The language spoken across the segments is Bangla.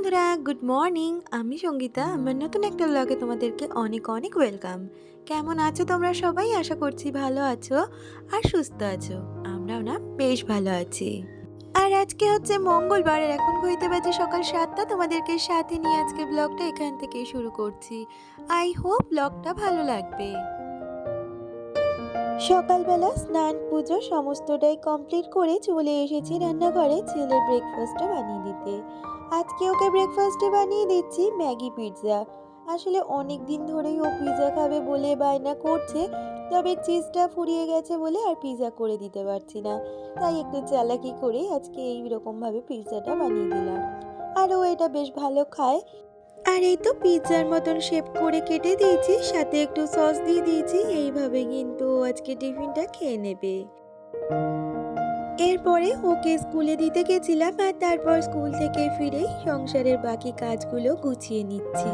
বন্ধুরা গুড মর্নিং আমি সঙ্গীতা, আমার নতুন একটা ব্লগে তোমাদেরকে অনেক অনেক ওয়েলকাম কেমন আছো তোমরা সবাই? আশা করছি ভালো আছো আর সুস্থ আছো। আমরাও না বেশ ভালো আছি। আর আজকে হচ্ছে মঙ্গলবার এখন হইতে বাজে সকাল সাতটা। তোমাদেরকে সাথে নিয়ে আজকে ব্লগটা এখান থেকে শুরু করছি। আই হোপ ব্লগটা ভালো লাগবে। সকালবেলা স্নান, পুজো সমস্তটাই কমপ্লিট করে চলে এসেছি রান্নাঘরে ছেলের ব্রেকফাস্টটা বানিয়ে দিতে। আজকে ওকে ব্রেকফাস্টে বানিয়ে দিচ্ছি, ম্যাগি পিৎজা আসলে অনেক দিন ধরেই ও পিৎজা খাবে বলে বায়না করছে, তবে চিজটা ফুরিয়ে গেছে বলে আর পিৎজা করে দিতে পারছি না। তাই একটু চালাকি করে আজকে এই রকমভাবে পিৎজাটা বানিয়ে দিলাম। আর ও এটা বেশ ভালো খায়। আর এই তো পিৎজার মতন শেপ করে কেটে দিয়েছি, সাথে একটু সস দিয়ে দিয়েছি, এইভাবে কিন্তু আজকে টিফিনটা খেয়ে নেবে। এরপরে ওকে স্কুলে দিতে গেছিলাম আর তারপর স্কুল থেকে ফিরেই সংসারের বাকি কাজগুলো গুছিয়ে নিচ্ছি।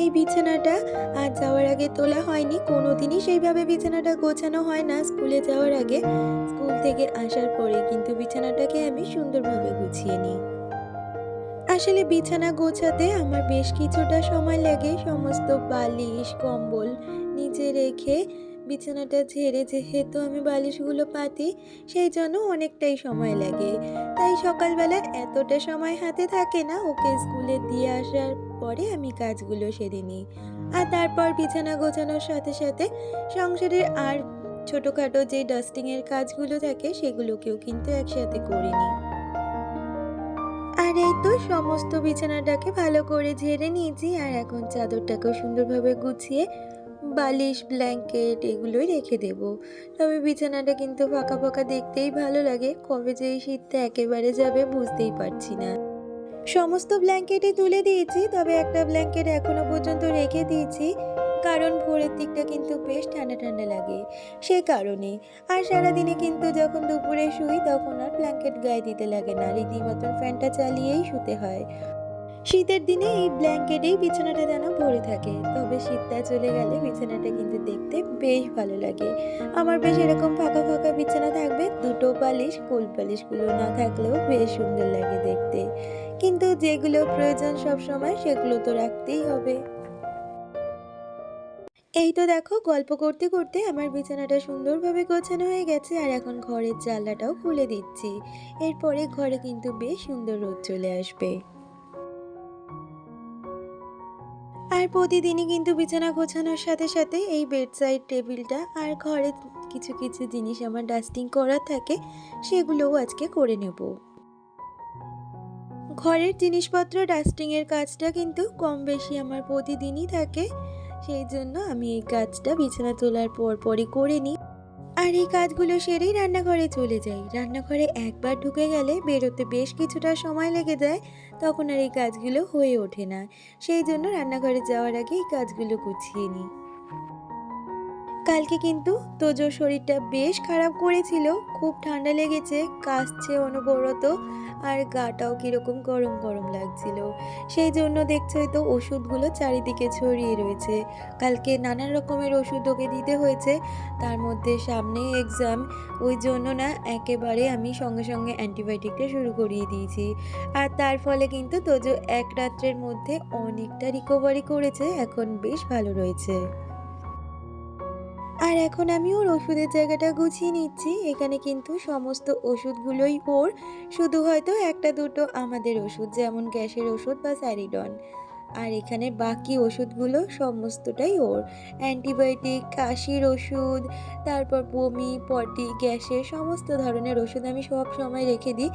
এই বিছানাটা আজ যাওয়ার আগে তোলা হয়নি, কোনোদিনই সেইভাবে বিছানাটা গোছানো হয় না। স্কুলে যাওয়ার আগে স্কুল থেকে আসার পরে কিন্তু বিছানাটাকে আমি সুন্দরভাবে গুছিয়ে নিই। আসলে বিছানা গোছাতে আমার বেশ কিছুটা সময় লাগে। সমস্ত বালিশ, কম্বল নিচে রেখে বিছানাটা ঝেড়ে যেহেতু আমি বালিশগুলো পাতি, সেই জন্য অনেকটাই সময় লাগে। তাই সকালবেলা এতটা সময় হাতে থাকে না ওকে স্কুলে দিয়ে আসার পরে আমি কাজগুলো সেরে নিই। আর তারপর বিছানা গোছানোর সাথে সাথে সংসারের আর ছোটোখাটো যে ডাস্টিংয়ের কাজগুলো থাকে সেগুলোকেও কিন্তু একসাথে করে নিই। আর এই তো সমস্ত বিছানাটাকে ভালো করে ঝেড়ে নিয়েছি আর এখন চাদরটাকেও সুন্দরভাবে গুছিয়ে বালিশ ব্ল্যাঙ্কেট এগুলোই রেখে দেব। তবে বিছানাটা কিন্তু ফাঁকা ফাঁকা দেখতেই ভালো লাগে। কবে যে এই শীতটা একেবারে যাবে বুঝতেই পারছি না। সমস্ত ব্ল্যাঙ্কেটই তুলে দিয়েছি, তবে একটা ব্ল্যাঙ্কেট এখনও পর্যন্ত রেখে দিয়েছি। কারণ ভোরের দিকটা কিন্তু বেশ ঠান্ডা ঠান্ডা লাগে। সে কারণে। আর সারাদিনে কিন্তু যখন দুপুরে শুই, তখন আর ব্ল্যাঙ্কেট গায়ে দিতে লাগে না। রীতিমতন ফ্যানটা চালিয়েই শুতে হয়। শীতের দিনে এই ব্ল্যাঙ্কেটেই বিছানাটা যেন ভরে থাকে। তবে শীতটা চলে গেলে বিছানাটা কিন্তু দেখতে বেশ ভালো লাগে। আমার বেশ এরকম ফাঁকা ফাঁকা বিছানা থাকবে, দুটো বালিশ, কোল বালিশগুলো না থাকলেও বেশ সুন্দর লাগে দেখতে। কিন্তু যেগুলো প্রয়োজন সব সময় সেগুলো তো রাখতেই হবে। এই তো দেখো, গল্প করতে করতে আমার বিছানাটা সুন্দরভাবে গোছানো হয়ে গেছে আর এখন ঘরের জানলাটাও খুলে দিচ্ছি। এরপরে ঘরে কিন্তু বেশ সুন্দর রোদ চলে আসবে। আর প্রতিদিনই কিন্তু বিছানা গোছানোর সাথে সাথে এই বেডসাইড টেবিলটা আর ঘরে কিছু কিছু জিনিস আমার ডাস্টিং করা থাকে, সেগুলোও আজকে করে নেব। ঘরের জিনিসপত্র ডাস্টিংয়ের কাজটা কিন্তু কম বেশি আমার প্রতিদিনই থাকে, সেই জন্য আমি এই কাজটা বিছানা তোলার পর পরই করে নিই। আর এই কাজগুলো সেরেই রান্নাঘরে চলে যাই। রান্নাঘরে একবার ঢুকে গেলে বেরোতে বেশ কিছুটা সময় লেগে যায়, তখন আর এই কাজগুলো হয়ে ওঠে না। সেই জন্য রান্নাঘরে যাওয়ার আগে এই কাজগুলো গুছিয়ে নিই। কালকে কিন্তু তোজোর শরীরটা বেশ খারাপ করেছিল, খুব ঠান্ডা লেগেছে, কাশছে অনবরত, আর গাটাও কীরকম গরম গরম লাগছিল। সেই জন্য দেখছোই তো ওষুধগুলো চারিদিকে ছড়িয়ে রয়েছে। কালকে নানান রকমের ওষুধ ওকে দিতে হয়েছে, তার মধ্যে সামনে এক্সাম ওই জন্য না একেবারে আমি সঙ্গে সঙ্গে অ্যান্টিবায়োটিকটা শুরু করিয়ে দিয়েছি। আর তার ফলে কিন্তু তোজো এক রাত্রের মধ্যে অনেকটা রিকভারি করেছে, এখন বেশ ভালো রয়েছে। আর এখন আমি ওর ওষুধের জায়গাটা গুছিয়ে নিচ্ছি। এখানে কিন্তু সমস্ত ওষুধগুলোই ওর। শুধু হয়তো একটা দুটো আমাদের ওষুধ, যেমন গ্যাসের ওষুধ বা স্যারিডন। আর এখানে বাকি ওষুধগুলো সমস্তটাই ওর। অ্যান্টিবায়োটিক, কাশির ওষুধ, তারপর বমি, পটি, গ্যাসের সমস্ত ধরনের ওষুধ আমি সব সময় রেখে দিই।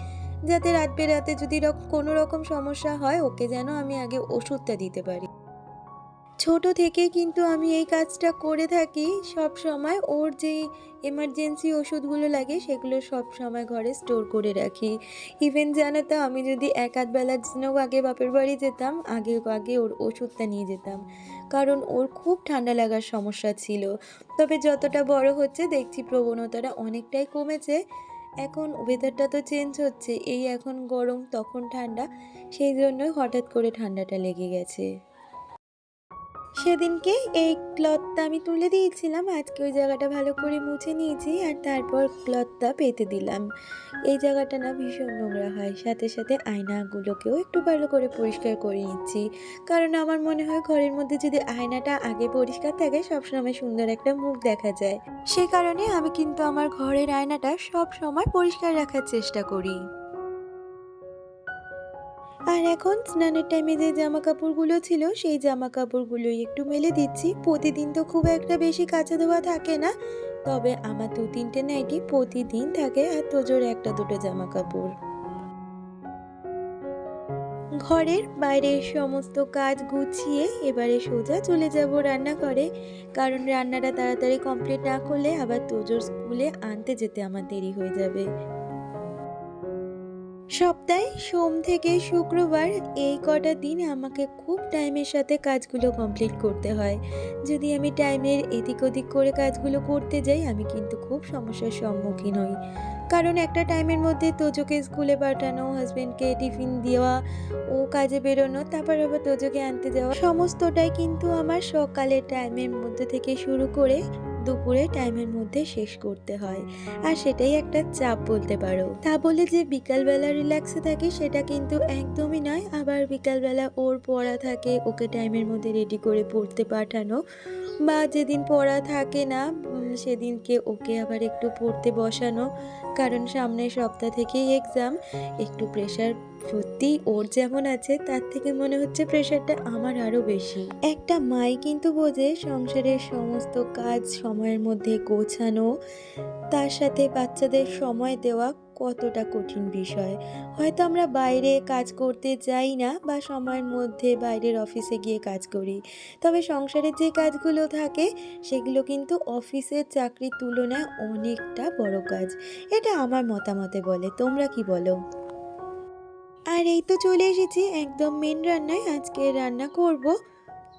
যাতে রাত বেরাতে যদি কোনো রকম সমস্যা হয়, ওকে যেন আমি আগে ওষুধটা দিতে পারি। ছোট থেকে কিন্তু আমি এই কাজটা করে থাকি। সব সময় ওর যেই এমার্জেন্সি ওষুধগুলো লাগে, সেগুলো সব সময় ঘরে স্টোর করে রাখি। ইভেন জানো তো, আমি যদি এক আধ বেলার জন্য আগে বাপের বাড়ি যেতাম, আগে আগে ওর ওষুধটা নিয়ে যেতাম। কারণ ওর খুব ঠান্ডা লাগার সমস্যা ছিল। তবে যতটা বড় হচ্ছে, দেখছি প্রবণতাটা অনেকটাই কমেছে। এখন ওয়েদারটা তো চেঞ্জ হচ্ছে, এই এখন গরম, তখন ঠান্ডা, সেই জন্যই হঠাৎ করে ঠান্ডাটা লেগে গেছে। সেদিনকে এই ক্লথটা আমি তুলে দিয়েছিলাম। আজকে ওই জায়গাটা ভালো করে মুছে নিয়েছি আর তারপর ক্লথটা পেতে দিলাম। এই জায়গাটা না ভীষণ নোংরা হয়। সাথে সাথে আয়নাগুলোকেও একটু ভালো করে পরিষ্কার করে নিচ্ছি। কারণ আমার মনে হয় ঘরের মধ্যে যদি আয়নাটা আগে পরিষ্কার থাকে, সবসময় সুন্দর একটা মুখ দেখা যায়। সে কারণে আমি কিন্তু আমার ঘরের আয়নাটা সব সময় পরিষ্কার রাখার চেষ্টা করি। আর এখন স্নানের টাইমে যে জামা কাপড়গুলো ছিল, সেই জামা কাপড়গুলোই একটু মেলে দিচ্ছি। প্রতিদিন তো খুব একটা বেশি কাচা ধোয়া থাকে না, তবে আমার দু তিনটে নাইটি প্রতিদিন থাকে আর তোজোর একটা দুটো জামা কাপড় ঘরের বাইরের সমস্ত কাজ গুছিয়ে এবারে সোজা চলে যাব রান্নাঘরে, কারণ রান্নাটা তাড়াতাড়ি কমপ্লিট না করলে আবার তোজোর স্কুলে আনতে যেতে আমার দেরি হয়ে যাবে। সপ্তাহে সোম থেকে শুক্রবার এই কটা দিন আমাকে খুব টাইমের সাথে কাজগুলো কমপ্লিট করতে হয়। যদি আমি টাইমের এদিক ওদিক করে কাজগুলো করতে যাই, আমি কিন্তু খুব সমস্যার সম্মুখীন হই। কারণ একটা টাইমের মধ্যে তোজোকে স্কুলে পাঠানো হাজব্যান্ডকে টিফিন দেওয়া, ও কাজে বেরোনো, তারপর আবার তোজোকে আনতে যাওয়া, সমস্তটাই কিন্তু আমার সকালের টাইমের মধ্যে থেকে শুরু করে দুপুরে টাইমের মধ্যে শেষ করতে হয়। আর সেটাই একটা চাপ বলতে পারো। তা বলে যে বিকালবেলা রিল্যাক্সে থাকি সেটা কিন্তু একদমই নয়। আবার বিকালবেলা ওর পড়া থাকে, ওকে টাইমের মধ্যে রেডি করে পড়তে পাঠানো। বা যেদিন পড়া থাকে না সেদিনকে ওকে আবার একটু পড়তে বসানো। কারণ সামনের সপ্তাহ থেকেই এক্সাম একটু প্রেশার সত্যি ওর যেমন আছে, তার থেকে মনে হচ্ছে প্রেশারটা আমার আরও বেশি। একটা মাই কিন্তু বোঝে সংসারের সমস্ত কাজ সময়ের মধ্যে গোছানো, তার সাথে বাচ্চাদের সময় দেওয়া কতটা কঠিন বিষয়। হয়তো আমরা বাইরে কাজ করতে যাই না বা সময়ের মধ্যে বাইরের অফিসে গিয়ে কাজ করি। তবে সংসারের যে কাজগুলো থাকে, সেগুলো কিন্তু অফিসের চাকরির তুলনায় অনেকটা বড় কাজ। এটা আমার মতামতে বলে। তোমরা কি বলো? আর এই তো চলে এসেছি একদম মেন রান্নায়। আজকে রান্না করব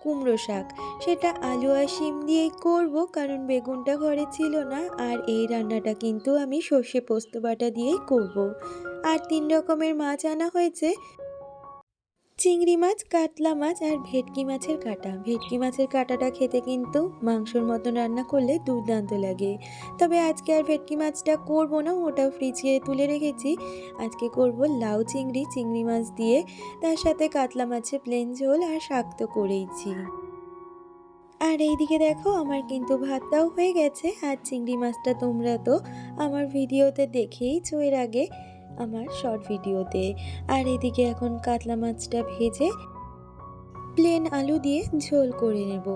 কুমড়ো শাক। সেটা আলু আর শিম দিয়েই করব, কারণ বেগুনটা ঘরে ছিল না। আর এই রান্নাটা কিন্তু আমি সর্ষে পোস্ত বাটা দিয়েই করব। আর তিন রকমের মাছ আনা হয়েছে। চিংড়ি মাছ, কাতলা মাছ আর ভেটকি মাছের কাটা। ভেটকি মাছের কাটাটা খেতে কিন্তু মাংসর মতন রান্না করলে দুর্দান্ত লাগে। তবে আজকে আর ভেটকি মাছটা করব না ওটা ফ্রিজে তুলে রেখেছি। আজকে করব লাউ চিংড়ি চিংড়ি মাছ দিয়ে তার সাথে কাতলা মাছের প্লেন ঝোল আর শাক তো করেইছি। আর এইদিকে দেখো, আমার কিন্তু ভাতটাও হয়ে গেছে। আর চিংড়ি মাছটা তোমরা তো আমার ভিডিওতে দেখেইছো এর আগে। আমার শর্ট ভিডিওতে আর এদিকে এখন কাতলা মাছটা ভেজে প্লেন আলু দিয়ে ঝোল করে নেব।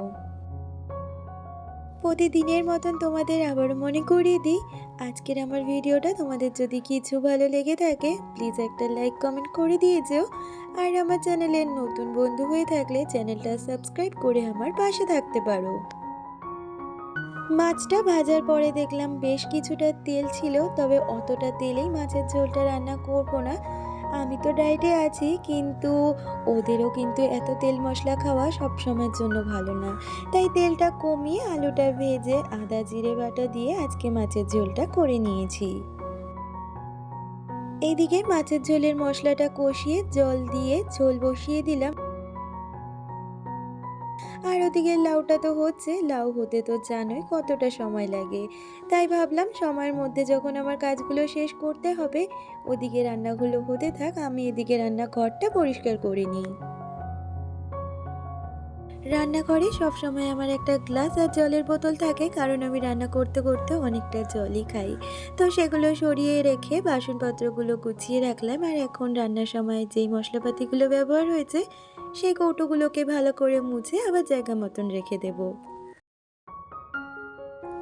প্রতিদিনের মতন তোমাদের আবারও মনে করিয়ে দিই, আজকের আমার ভিডিওটা তোমাদের যদি কিছু ভালো লেগে থাকে প্লিজ একটা লাইক কমেন্ট করে দিয়ে যেও। আর আমার চ্যানেলের নতুন বন্ধু হয়ে থাকলে চ্যানেলটা সাবস্ক্রাইব করে আমার পাশে থাকতে পারো। মাছটা ভাজার পরে দেখলাম বেশ কিছুটা তেল ছিল, তবে অতটা তেলেই মাছের ঝোলটা রান্না করব না। আমি তো ডায়েটে আছি, কিন্তু ওদেরও কিন্তু এত তেল মশলা খাওয়া সব সময়ের জন্য ভালো না। তাই তেলটা কমিয়ে আলুটা ভেজে আদা, জিরে বাটা দিয়ে আজকে মাছের ঝোলটা করে নিয়েছি। এইদিকে মাছের ঝোলের মশলাটা কষিয়ে জল দিয়ে ঝোল বসিয়ে দিলাম। আর ওদিকে লাউটা তো হচ্ছে, লাউ হতে তো জানোই কতটা সময় লাগে। তাই ভাবলাম সময়ের মধ্যে যখন আমার কাজগুলো শেষ করতে হবে, ওদিকে রান্নাগুলো হতে থাক, আমি এদিকে রান্নাঘরটা পরিষ্কার করে নিই। রান্নাঘরে সবসময় আমার একটা গ্লাস আর জলের বোতল থাকে, কারণ আমি রান্না করতে করতে অনেকটা জলই খাই। তো সেগুলো সরিয়ে রেখে বাসনপত্রগুলো গুছিয়ে রাখলাম, আর এখন রান্নার সময় যেই মশলাপাতিগুলো ব্যবহার হয়েছে সেই কৌটোগুলোকে ভালো করে মুছে আবার জায়গা মতন রেখে দেব।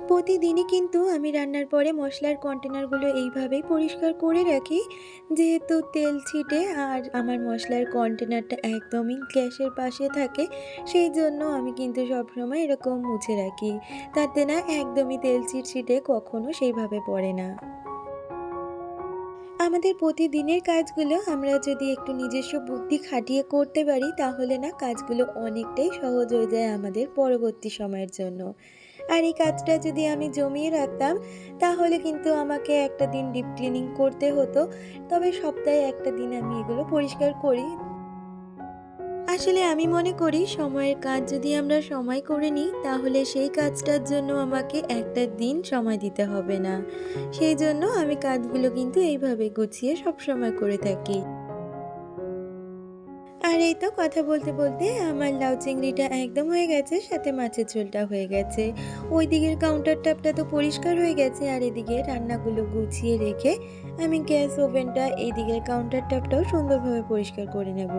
প্রতিদিনই কিন্তু আমি রান্নার পরে মশলার কন্টেনারগুলো এইভাবেই পরিষ্কার করে রাখি, যেহেতু তেল ছিটে আর আমার মশলার কন্টেনারটা একদমই গ্যাসের পাশে থাকে, সেই জন্য আমি কিন্তু সবসময় এরকম মুছে রাখি। তাতে না একদমই তেল ছিটছিটে কখনো সেইভাবে পড়ে না। আমাদের প্রতিদিনের কাজগুলো আমরা যদি একটু নিজস্ব বুদ্ধি খাটিয়ে করতে পারি, তাহলে না কাজগুলো অনেকটাই সহজ হয়ে যায় আমাদের পরবর্তী সময়ের জন্য। আর এই কাজটা যদি আমি জমিয়ে রাখতাম, তাহলে কিন্তু আমাকে একটা দিন ডিপ ক্লিনিং করতে হতো। তবে সপ্তাহে একটা দিন আমি এগুলো পরিষ্কার করি। আসলে আমি মনে করি সময়ের কাজ যদি আমরা সময় করে নিই, তাহলে সেই কাজটার জন্য আমাকে একটা দিন সময় দিতে হবে না। সেই জন্য আমি কাজগুলো কিন্তু এইভাবে গুছিয়ে সবসময় করে থাকি। আর এই তো কথা বলতে বলতে আমার লাউ চিংড়িটা একদম হয়ে গেছে, সাথে মাছের ঝোলটা হয়ে গেছে। ওই দিকের কাউন্টার টপটা তো পরিষ্কার হয়ে গেছে, আর এদিকে রান্নাগুলো গুছিয়ে রেখে আমি গ্যাস ওভেনটা এই দিকের কাউন্টার টপটাও সুন্দরভাবে পরিষ্কার করে নেব।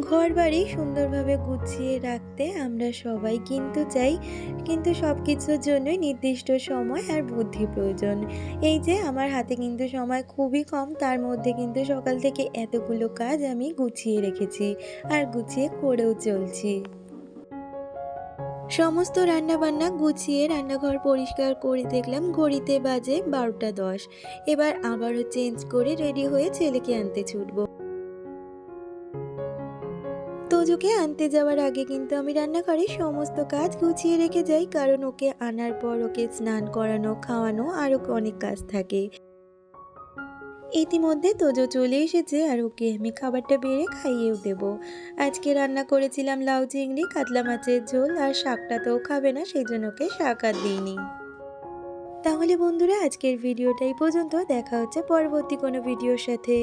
ঘর বাড়ি সুন্দরভাবে গুছিয়ে রাখতে আমরা সবাই কিন্তু চাই, কিন্তু সব কিছুর জন্যই নির্দিষ্ট সময় আর বুদ্ধি প্রয়োজন। এই যে আমার হাতে কিন্তু সময় খুবই কম, তার মধ্যে কিন্তু সকাল থেকে এতগুলো কাজ আমি গুছিয়ে রেখেছি আর গুছিয়ে করেও চলছি। সমস্ত রান্নাবান্না গুছিয়ে রান্নাঘর পরিষ্কার করে দেখলাম ঘড়িতে বাজে বারোটা দশ। এবার আবারও চেঞ্জ করে রেডি হয়ে ছেলেকে আনতে ছুটবো। তোজোকে আনতে যাওয়ার আগে কিন্তু আমি রান্নাঘরে সমস্ত কাজ গুছিয়ে রেখে যাই, কারণ ওকে আনার পর ওকে স্নান করানো, খাওয়ানো আরও অনেক কাজ থাকে। ইতিমধ্যে তোজো চলে এসেছে আর ওকে আমি খাবারটা বেড়ে খাইয়েও দেব। আজকে রান্না করেছিলাম লাউ চিংড়ি, কাতলা মাছের ঝোল আর শাকটা তো খাবে না সেই জন্য ওকে শাক আর দিইনি। তাহলে বন্ধুরা, আজকের ভিডিওটা এই পর্যন্ত। দেখা হচ্ছে পরবর্তী কোনো ভিডিওর সাথে।